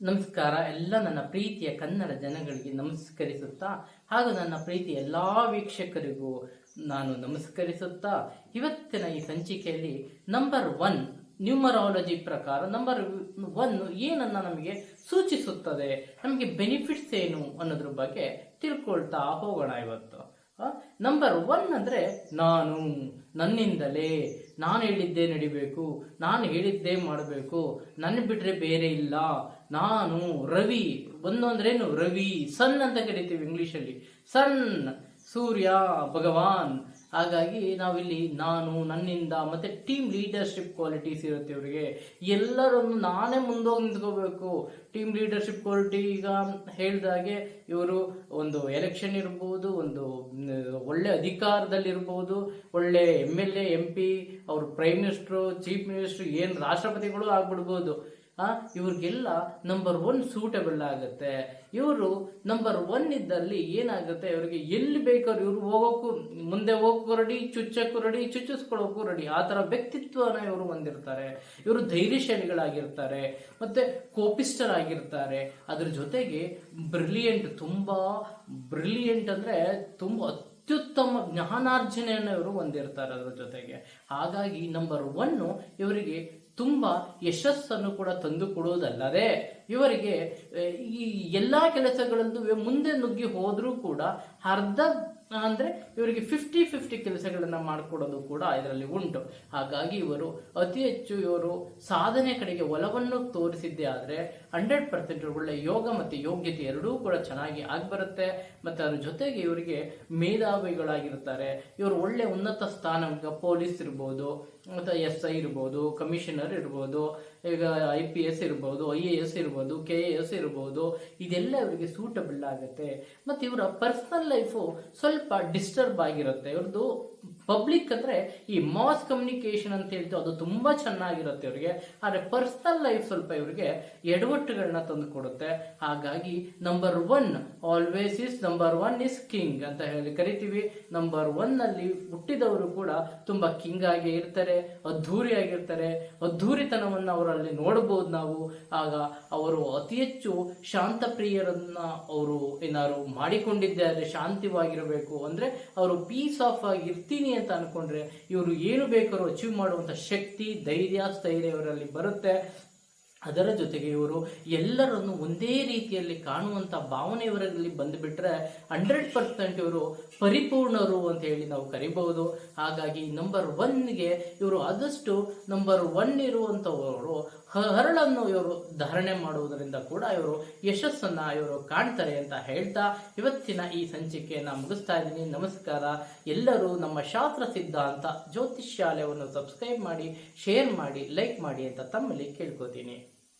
ನಮಸ್ಕಾರ. ಎಲ್ಲ ನನ್ನ ಪ್ರೀತಿಯ ಕನ್ನಡ ಜನಗಳಿಗೆ ನಮಸ್ಕರಿಸುತ್ತಾ, ಹಾಗೂ ನನ್ನ ಪ್ರೀತಿಯ ಎಲ್ಲ ವೀಕ್ಷಕರಿಗೂ ನಾನು ನಮಸ್ಕರಿಸುತ್ತಾ, ಇವತ್ತಿನ ಈ ಸಂಚಿಕೆಯಲ್ಲಿ ನಂಬರ್ ಒನ್ ನ್ಯೂಮರಾಲಜಿ ಪ್ರಕಾರ ನಂಬರ್ ಒನ್ ಏನನ್ನ ನಮಗೆ ಸೂಚಿಸುತ್ತದೆ, ನಮಗೆ ಬೆನಿಫಿಟ್ಸ್ ಏನು ಅನ್ನೋದ್ರ ಬಗ್ಗೆ ತಿಳ್ಕೊಳ್ತಾ ಹೋಗೋಣ ಇವತ್ತು. ನಂಬರ್ ಒನ್ ಅಂದ್ರೆ ನಾನು, ನನ್ನಿಂದಲೇ. ನಾನು ಹೇಳಿದ್ದೇ ನಡಿಬೇಕು, ನಾನು ಹೇಳಿದ್ದೇ ಮಾಡಬೇಕು. ನನ್ನ ಬಿಟ್ರೆ ಬೇರೆ ಇಲ್ಲ. ನಾನು ರವಿ. ಒಂದು ಅಂದ್ರೇನು ರವಿ. ಸನ್ ಅಂತ ಕರಿತೀವಿ ಇಂಗ್ಲೀಷಲ್ಲಿ ಸನ್ ಸೂರ್ಯ, ಭಗವಾನ್. ಹಾಗಾಗಿ ನಾವಿಲ್ಲಿ ನಾನು, ನನ್ನಿಂದ ಮತ್ತೆ ಟೀಮ್ ಲೀಡರ್ಶಿಪ್ ಕ್ವಾಲಿಟೀಸ್ ಇರುತ್ತೆ ಇವರಿಗೆ. ಎಲ್ಲರನ್ನು ನಾನೇ ಮುಂದೋಗಿ ನಿಂತ್ಕೋಬೇಕು. ಟೀಮ್ ಲೀಡರ್ಶಿಪ್ ಕ್ವಾಲಿಟಿ ಈಗ ಹೇಳಿದಾಗೆ ಇವರು ಒಂದು ಎಲೆಕ್ಷನ್ ಇರ್ಬೋದು, ಒಂದು ಒಳ್ಳೆ ಅಧಿಕಾರದಲ್ಲಿರ್ಬೋದು ಒಳ್ಳೆ M L A M P ಅವರು ಪ್ರೈಮ್ ಮಿನಿಸ್ಟ್ರು ಚೀಫ್ ಮಿನಿಸ್ಟ್ರು ಏನು ರಾಷ್ಟ್ರಪತಿಗಳು ಆಗ್ಬಿಡ್ಬೋದು. ಇವ್ರಿಗೆಲ್ಲ ನಂಬರ್ ಒನ್ ಸೂಟಬಲ್ ಆಗುತ್ತೆ. ಇವರು ನಂಬರ್ ಒನ್ ಇದ್ದಲ್ಲಿ ಏನಾಗುತ್ತೆ? ಇವರಿಗೆ ಎಲ್ಲಿ ಬೇಕಾದ್ರೂ ಇವರು ಹೋಗೋಕ್ಕೂ ಮುಂದೆ ಹೋಗೋಕ್ಕೂ ರೆಡಿ ಚುಚ್ಚಕ್ಕೂ ರೆಡಿ ಚುಚ್ಚಿಸ್ಕೊಳ್ಳೋಕ್ಕೂ ರೆಡಿ ಆ ಥರ ವ್ಯಕ್ತಿತ್ವನ ಇವರು ಹೊಂದಿರ್ತಾರೆ. ಇವರು ಧೈರ್ಯಶಾಲಿಗಳಾಗಿರ್ತಾರೆ. ಮತ್ತೆ ಕೋಪಿಸ್ಟರಾಗಿರ್ತಾರೆ ಅದ್ರ ಜೊತೆಗೆ ಬ್ರಿಲಿಯಂಟ್ ತುಂಬ ಬ್ರಿಲಿಯಂಟ್ ಅಂದರೆ ತುಂಬ ಅತ್ಯುತ್ತಮ ಜ್ಞಾನಾರ್ಜನೆಯನ್ನು ಇವರು ಹೊಂದಿರ್ತಾರೆ ಅದ್ರ ಜೊತೆಗೆ. ಹಾಗಾಗಿ ನಂಬರ್ ಒನ್ನು ಇವರಿಗೆ ತುಂಬಾ ಯಶಸ್ಸನ್ನು ಕೂಡ ತಂದು ಕೊಡುವುದಲ್ಲದೆ ಇವರಿಗೆ ಈ ಎಲ್ಲ ಕೆಲಸಗಳಲ್ಲೂ ಮುಂದೆ ನುಗ್ಗಿ ಹೋದರೂ ಕೂಡ ಅರ್ಧ ಅಂದ್ರೆ ಇವರಿಗೆ ಫಿಫ್ಟಿ ಫಿಫ್ಟಿ ಕೆಲಸಗಳನ್ನು ಮಾಡಿಕೊಡೋದು ಕೂಡ ಇದರಲ್ಲಿ ಉಂಟು. ಹಾಗಾಗಿ ಇವರು ಅತಿ ಹೆಚ್ಚು ಇವರು ಸಾಧನೆ ಕಡೆಗೆ ಒಲವನ್ನು ತೋರಿಸಿದ್ದೇ ಆದ್ರೆ ಹಂಡ್ರೆಡ್ ಪರ್ಸೆಂಟ್ ಒಳ್ಳೆ ಯೋಗ ಮತ್ತೆ ಯೋಗ್ಯತೆ ಎರಡೂ ಕೂಡ ಚೆನ್ನಾಗಿ ಆಗಿಬರುತ್ತೆ. ಮತ್ತೆ ಅದ್ರ ಜೊತೆಗೆ ಇವರಿಗೆ ಮೇಧಾವಿಗಳಾಗಿರ್ತಾರೆ. ಇವರು ಒಳ್ಳೆ ಉನ್ನತ ಸ್ಥಾನ ಪೊಲೀಸ್ ಇರ್ಬೋದು, ಮತ್ತೆ ಎಸ್ ಐ ಇರ್ಬೋದು ಕಮಿಷನರ್ ಇರ್ಬೋದು, ಈಗ ಐ ಪಿ ಎಸ್ ಇರ್ಬೋದು ಐ ಎ ಎಸ್ ಇರ್ಬೋದು ಕೆ ಎ ಎಸ್ ಇರ್ಬೋದು, ಇದೆಲ್ಲ ಇವರಿಗೆ ಸೂಟಬಲ್ ಆಗುತ್ತೆ. ಮತ್ತೆ ಇವರ ಪರ್ಸನಲ್ ಲೈಫು ಸ್ವಲ್ಪ ಡಿಸ್ಟರ್ಬ್ ಆಗಿರುತ್ತೆ. ಇವ್ರದ್ದು ಪಬ್ಲಿಕ್ ಅಂದ್ರೆ ಈ ಮಾಸ್ ಕಮ್ಯುನಿಕೇಶನ್ ಅಂತ ಹೇಳ್ತೀವಿ ಅದು ತುಂಬಾ ಚೆನ್ನಾಗಿರುತ್ತೆ ಇವರಿಗೆ ಆದ್ರೆ ಪರ್ಸನಲ್ ಲೈಫ್ ಸ್ವಲ್ಪ ಇವರಿಗೆ ಎಡವಟ್ಟುಗಳನ್ನ ತಂದು ಕೊಡುತ್ತೆ. ಹಾಗಾಗಿ number one always is number one is king ಅಂತ ಹೇಳಿ ಕರಿತೀವಿ. ನಂಬರ್ ಒನ್ ಅಲ್ಲಿ ಹುಟ್ಟಿದವರು ಕೂಡ ತುಂಬಾ ಕಿಂಗ್ ಆಗಿ ಇರ್ತಾರೆ, ಅದ್ಧೂರಿ ಆಗಿರ್ತಾರೆ. ಅದ್ಧೂರಿತನವನ್ನ ಅವರಲ್ಲಿ ನೋಡಬಹುದು ನಾವು. ಆಗ ಅವರು ಅತಿ ಹೆಚ್ಚು ಶಾಂತ ಪ್ರಿಯರನ್ನ ಅವರು ಏನಾದ್ರು ಮಾಡಿಕೊಂಡಿದ್ದಾರೆ, ಶಾಂತಿವಾಗಿರಬೇಕು ಅಂದ್ರೆ ಅವರು ಪೀಸ್ ಆಫ್ ಆಗಿ ಇರ್ತೀನಿ ಅಂತ ಅನ್ಕೊಂಡ್ರೆ ಇವರು ಏನು ಬೇಕಾದ್ರೂ ಅಚೀವ್ ಮಾಡುವಂತ ಶಕ್ತಿ ಧೈರ್ಯ ಸ್ಥೈರ್ಯ ಇವರಲ್ಲಿ ಬರುತ್ತೆ. ಅದರ ಜೊತೆಗೆ ಇವರು ಎಲ್ಲರನ್ನು ಒಂದೇ ರೀತಿಯಲ್ಲಿ ಕಾಣುವಂತ ಭಾವನೆ ಇವರಲ್ಲಿ ಬಂದುಬಿಟ್ರೆ ಹಂಡ್ರೆಡ್ ಪರ್ಸೆಂಟ್ ಇವರು ಪರಿಪೂರ್ಣರು ಅಂತ ಹೇಳಿ ನಾವು ಕರಿಬಹುದು. ಹಾಗಾಗಿ ನಂಬರ್ ಒನ್ಗೆ ಇವರು ಆದಷ್ಟು ನಂಬರ್ ಒನ್ ಇರುವಂತವರು ಹರಳನ್ನು ಇವರು ಧಾರಣೆ ಮಾಡುವುದರಿಂದ ಕೂಡ ಇವರು ಯಶಸ್ಸನ್ನ ಇವರು ಕಾಣ್ತಾರೆ ಅಂತ ಹೇಳ್ತಾ ಇವತ್ತಿನ ಈ ಸಂಚಿಕೆಯನ್ನು ಮುಗಿಸ್ತಾ ಇದ್ದೀನಿ. ನಮಸ್ಕಾರ. ಎಲ್ಲರೂ ನಮ್ಮ ಶಾಸ್ತ್ರ ಸಿದ್ಧಾಂತ ಜ್ಯೋತಿಷ್ಯಾಲಯವನ್ನು ಸಬ್ಸ್ಕ್ರೈಬ್ ಮಾಡಿ ಶೇರ್ ಮಾಡಿ ಲೈಕ್ ಮಾಡಿ ಅಂತ ತಮ್ಮಲ್ಲಿ ಕೇಳ್ಕೊತೀನಿ.